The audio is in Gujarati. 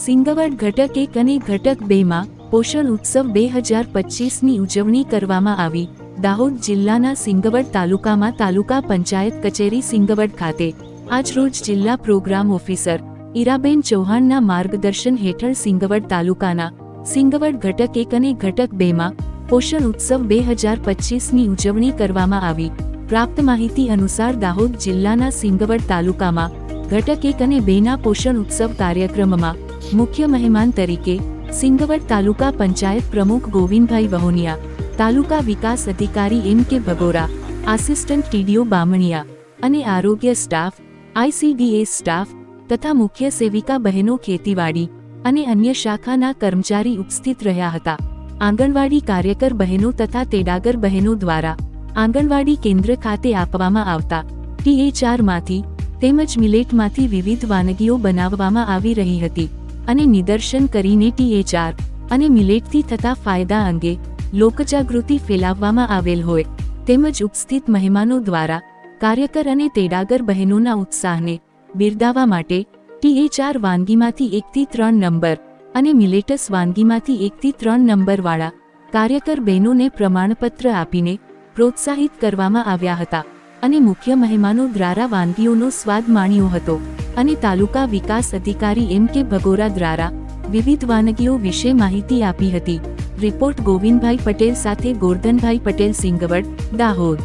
સિંગવડ ઘટક એક અને ઘટક બેમાં પોષણ ઉત્સવ બે હજાર પચીસની ઉજવણી કરવામાં આવી. દાહોદ જિલ્લાના સિંગવડ તાલુકામાં તાલુકા પંચાયત કચેરી સિંગવડ ખાતે આજરોજ જિલ્લા પ્રોગ્રામ ઓફિસર ઈરાબેન ચૌહાણના માર્ગદર્શન હેઠળ સિંગવડ તાલુકાના સિંગવડ ઘટક એક અને ઘટક બેમાં પોષણ ઉત્સવ બે હજાર પચીસની ઉજવણી કરવામાં આવી. પ્રાપ્ત માહિતી અનુસાર દાહોદ જિલ્લાના સિંગવડ તાલુકામાં ઘટક એક અને બેના પોષણ ઉત્સવ કાર્યક્રમમાં મુખ્ય મહેમાન તરીકે, સિંગવડ તાલુકા પંચાયત પ્રમુખ ગોવિંદભાઈ વહોનિયા, તાલુકા વિકાસ અધિકારી એમ કે ભગોરા, આસિસ્ટન્ટ ટીડીઓ બામણિયા અને આરોગ્ય સ્ટાફ આઈસીડીએસ સ્ટાફ તથા મુખ્ય સેવિકા બહેનો ખેતીવાડી અને અન્ય શાખાના કર્મચારી ઉપસ્થિત રહ્યા હતા. આંગણવાડી કાર્યકર બહેનો તથા તેડાગર બહેનો દ્વારા આંગણવાડી કેન્દ્ર ખાતે આપવામાં આવતા ટીએચઆરમાંથી તેમજ મિલેટમાંથી વિવિધ વાનગીઓ બનાવવામાં આવી રહી હતી. અને નિદર્શન કરીને ટીએચઆર અને મિલેટથી થતા ફાયદા અંગે લોકજાગૃતિ ફેલાવવામાં આવેલ હોય, તેમજ ઉપસ્થિત મહેમાનો દ્વારા કાર્યકર અને તેડાગર બહેનોના ઉત્સાહને બિરદાવવા માટે ટીએચઆર વાનગીમાંથી એકથી ત્રણ નંબર અને મિલેટસ વાનગીમાંથી એકથી ત્રણ નંબરવાળા કાર્યકર બહેનોને પ્રમાણપત્ર આપીને પ્રોત્સાહિત કરવામાં આવ્યા હતા અને મુખ્ય મહેમાનો દ્વારા વાનગીઓનો સ્વાદ માણ્યો હતો. અને તાલુકા વિકાસ અધિકારી એમ કે ભગોરા દ્વારા વિવિધ વાનગીઓ વિશે માહિતી આપી હતી. રિપોર્ટ ગોવિંદભાઈ પટેલ સાથે ગોરધનભાઈ પટેલ સિંગવડ દાહોદ